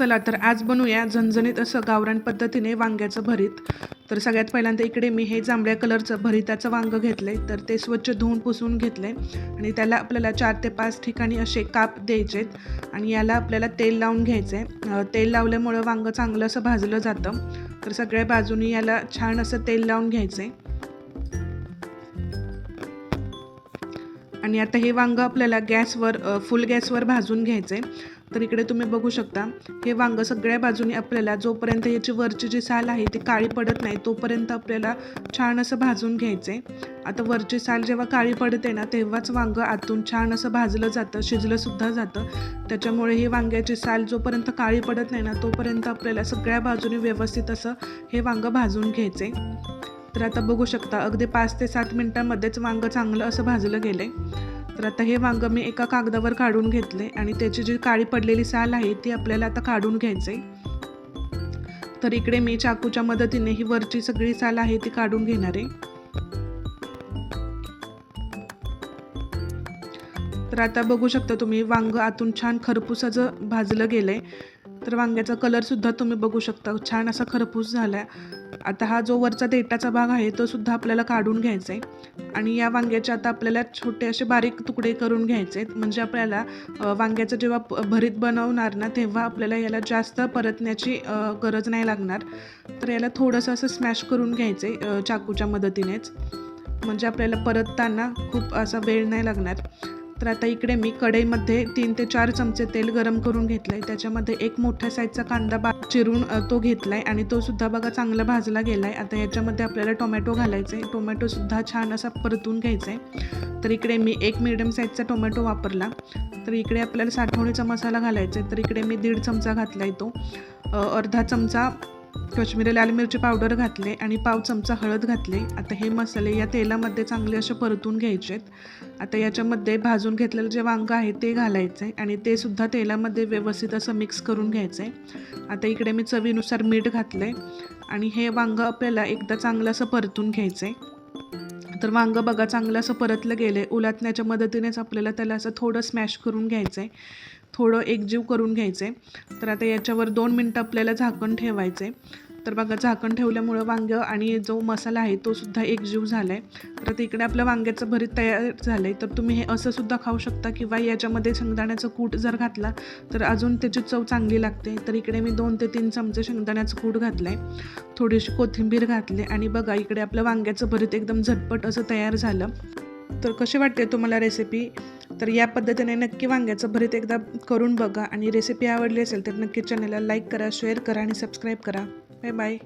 चला तर आज बनवूया झणझणीत असं गावरान पद्धतीने वांग्याचं भरीत. तर सगळ्यात पहिल्यांदा इकडे मी हे जांभळ्या कलरचं भरिताचं वांगं घेतलंय. तर ते स्वच्छ धुवून पुसून घेतलंय. आणि त्याला आपल्याला चार ते पाच ठिकाणी असे काप द्यायचेत. आणि याला आपल्याला तेल लावून घ्यायचं आहे तेल लावल्यामुळं वांगं चांगलं असं भाजलं जातं. तर सगळ्या बाजूनी याला छान असं तेल लावून घ्यायचं आहे आणि आता हे वांगं आपल्याला गॅसवर फुल गॅसवर भाजून घ्यायचं आहे तर इकडे तुम्ही बघू शकता हे वांगं सगळ्या बाजूनी आपल्याला जोपर्यंत याची वरची जी साल आहे ती काळी पडत नाही तोपर्यंत आपल्याला छान असं भाजून घ्यायचं. आहे आता वरची साल जेव्हा काळी पडते ना तेव्हाच वांगं आतून छान असं भाजलं जातं शिजलं सुद्धा जातं. त्याच्यामुळे ही वांग्याची साल जोपर्यंत काळी पडत नाही ना तोपर्यंत आपल्याला सगळ्या बाजूनी व्यवस्थित असं हे वांगं भाजून घ्यायचं. आहे तर आता बघू शकता अगदी पाच ते सात मिनटांमध्येच वांगं चांगलं असं भाजलं गेलं आहे तर आता हे वांगं मी एका कागदावर काढून घेतले आणि त्याची जी काळी पडलेली साल आहे ती आपल्याला आता काढून घ्यायचं आहे तर इकडे मी चाकूच्या मदतीने ही वरची सगळी साल आहे ती काढून घेणार आहे. तर आता बघू शकता तुम्ही वांग आतून छान खरपूस भाजलं गेलंय तर वांग्याचा कलरसुद्धा तुम्ही बघू शकता. छान असा खरपूस झाला आहे आता हा जो वरचा देठाचा भाग आहे तो सुद्धा आपल्याला काढून घ्यायचा आहे आणि या वांग्याचे आता आपल्याला छोटे असे बारीक तुकडे करून घ्यायचे आहेत म्हणजे आपल्याला वांग्याचं जेव्हा भरीत बनवणार ना तेव्हा आपल्याला याला जास्त परतण्याची गरज नाही लागणार. तर याला थोडंसं असं स्मॅश करून घ्यायचं आहे चाकूच्या मदतीनेच. म्हणजे आपल्याला परतताना खूप असा वेळ नाही लागणार. तर आता इकडे मी कढईमध्ये तीन ते चार चमचे तेल गरम करून घेतलं आहे त्याच्यामध्ये एक मोठ्या साईजचा कांदा बा चिरून तो घेतला आहे आणि तो सुद्धा बघा चांगला भाजला गेला आहे आता याच्यामध्ये आपल्याला टोमॅटो घालायचं आहे टोमॅटोसुद्धा छान असा परतून घ्यायचा आहे तर इकडे मी एक मिडियम साईजचा टोमॅटो वापरला. तर इकडे आपल्याला साठवणीचा मसाला घालायचा आहे तर इकडे मी दीड चमचा घातला आहे तो अर्धा चमचा कश्मीरी लाल मिरची पावडर घातले आणि पाव चमचा हळद घातले. आता हे मसाले या तेलामध्ये चांगले असे परतून घ्यायचे आहेत आता याच्यामध्ये भाजून घेतलेलं जे वांगं आहे ते घालायचं आहे आणि ते सुद्धा तेलामध्ये व्यवस्थित असं मिक्स करून घ्यायचं आहे आता इकडे मी चवीनुसार मीठ घातलं आहे आणि हे वांगं आपल्याला एकदा चांगलं असं परतून घ्यायचं आहे तर वांगं बघा चांगलं असं परतलं गेलं आहे उलातण्याच्या मदतीनेच आपल्याला त्याला असं थोडं स्मॅश करून घ्यायचं आहे थोडं एकजीव करून घ्यायचं. आहे तर आता याच्यावर दोन मिनटं आपल्याला झाकण ठेवायचं. आहे तर बघा झाकण ठेवल्यामुळं वांगं आणि जो मसाला आहे तो सुद्धा एकजीव झाला आहे तर आता इकडे आपलं वांग्याचं भरीत तयार झालं आहे तर तुम्ही हे असं सुद्धा खाऊ शकता किंवा याच्यामध्ये शेंगदाण्याचं कूट जर घातला तर अजून त्याची चव चांगली लागते. तर इकडे मी दोन ते तीन चमचे शेंगदाण्याचं कूट घातलं आहे थोडीशी कोथिंबीर घातली आणि बघा इकडे आपलं वांग्याचं भरीत एकदम झटपट असं तयार झालं. तर कसे वाटते तुम्हाला रेसिपी तर या पद्धतीने नक्की वांग्याचं भरीत एकदा करून बघा आणि रेसिपी आवडली असेल तर नक्की चॅनलला लाईक करा शेअर करा आणि सबस्क्राईब करा. Bye bye